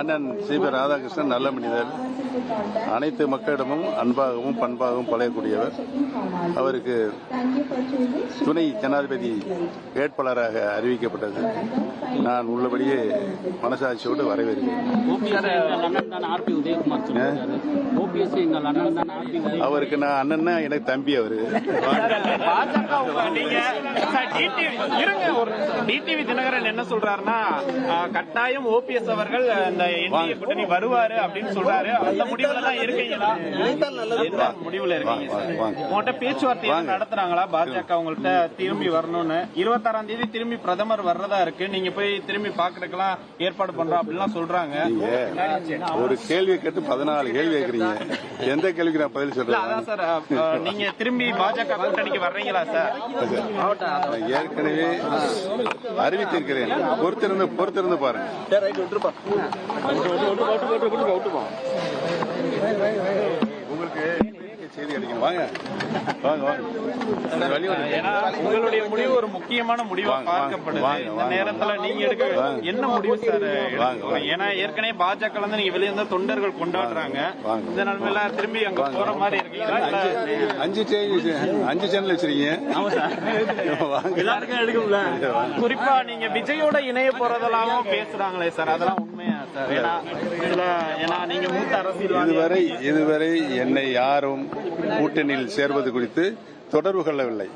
அண்ணன் சிபி ராதாகிருஷ்ணன் நல்ல மனிதர். அனைத்து மக்களிடமும் அன்பாகவும் பண்பாகவும் பழகக்கூடியவர். அவருக்கு துணை ஜனாதிபதி வேட்பாளராக அறிவிக்கப்பட்டது. நான் உள்ளபடியே மனசாட்சியோடு வரவேற்கிறேன். அவருக்கு நான் அண்ணன்னா எனக்கு தம்பி அவரு. தினகரன் என்ன சொல்றாருன்னா கட்டாயம் ஓபிஎஸ் அவர்கள் இந்த என்டிஏ கூட்டணி வருவாரு அப்படின்னு சொல்றாரு. அந்த முடிவுல தான் இருக்கீங்களா? என்ன முடிவுல இருக்கீங்க. உங்கள்கிட்ட பேச்சுவார்த்தை. நடத்துறாங்களா? பாஜக உங்கள்கிட்ட திரும்பி வரணும்னு. இருபத்தாறாம் தேதி திரும்பி பிரதமர் வர்றதா இருக்கு. நீங்க போய் திரும்பி பாக்குறதுக்கெல்லாம் ஏற்பாடு பண்றோம் அப்படிலாம் சொல்றாங்க. ஒரு கேள்வி கேட்டு பதினாலு கேள்வி கேட்கறீங்க எந்த கேள்விக்கு நான் பதில் சொல்றேன் அதான் சார் நீங்க திரும்பி பாஜக கூட்டணிக்கு வர்றீங்களா சார்? ஏற்கனவே அறிவித்திருக்கிறேன். பொறுத்திருந்து பொறுத்திருந்து பாருங்க. உங்களுக்கு வாங்க. வாங்க உங்களுடைய முடிவு ஒரு முக்கியமான முடிவா பார்க்கப்படுது. இந்த. நேரத்துல நீங்க எடுக்க. என்ன முடிவு சார். ஏன்னா ஏற்கனவே பாஜக இருந்து நீங்க வெளியே இருந்த தொண்டர்கள் கொண்டாடுறாங்க. இந்த நிலைமையில திரும்பி அங்க போற மாதிரி இருக்கீங்களா? அஞ்சு சேனல் அஞ்சு சேனல் வச்சிருக்கீங்க. எல்லாருக்கும் எடுக்கும்ல. குறிப்பா நீங்க விஜயோட இணைய போறதெல்லாம் பேசுறாங்களே சார். அதெல்லாம் உண்மையா? சார் ஏன்னா இதுல ஏன்னா நீங்க மூத்த அரசியல்வாதி இதுவரை இதுவரை என்னை யாரும் கூட்டணியில் சேர்வது குறித்து தொடர்பு கொள்ளவில்லை.